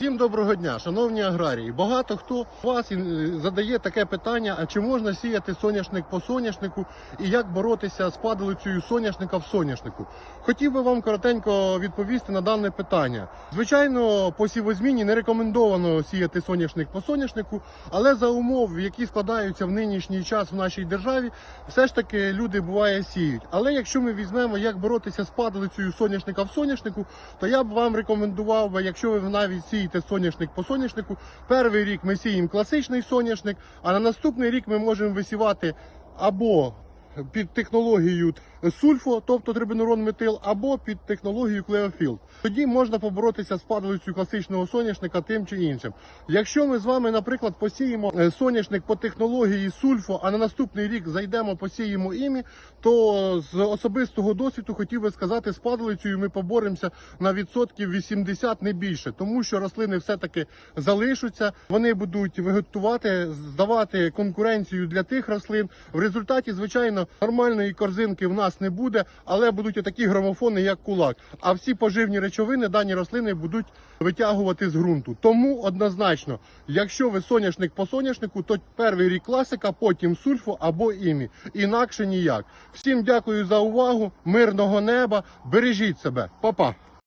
Всім доброго дня, шановні аграрії. Багато хто вас е, задає таке питання: а чи можна сіяти соняшник по соняшнику і як боротися з падалицею соняшника в соняшнику? Хотів би вам коротенько відповісти на дане питання. Звичайно, по сівозміні не рекомендовано сіяти соняшник по соняшнику, але за умов, які складаються в нинішній час в нашій державі, все ж таки люди буває сіють. Але якщо ми візьмемо, як боротися з падалицею соняшника в соняшнику, то я б вам рекомендував якщо ви навіть сієте соняшник по соняшнику, перший рік ми сіємо класичний соняшник, а на наступний рік ми можемо висівати або під технологією сульфо, тобто трибенурон метил, або під технологією клеофілд. Тоді можна поборотися з падалицею класичного соняшника тим чи іншим. Якщо ми з вами, наприклад, посіємо е, соняшник по технології сульфо, а на наступний рік зайдемо, посіємо імі, то з особистого досвіду хотів би сказати, з падалицею ми поборемося на відсотків 80, не більше, тому що рослини все-таки залишаться, вони будуть вегетувати, здавати конкуренцію для тих рослин. В результаті, звичайно, нормальної корзинки в нас не буде, але будуть отакі громофони, як кулак. А всі поживні речовини дані рослини будуть витягувати з ґрунту. Тому однозначно, якщо ви соняшник по соняшнику, то перший рік класика, потім сульфу або імі. Інакше ніяк. Всім дякую за увагу, мирного неба, бережіть себе, Па-па!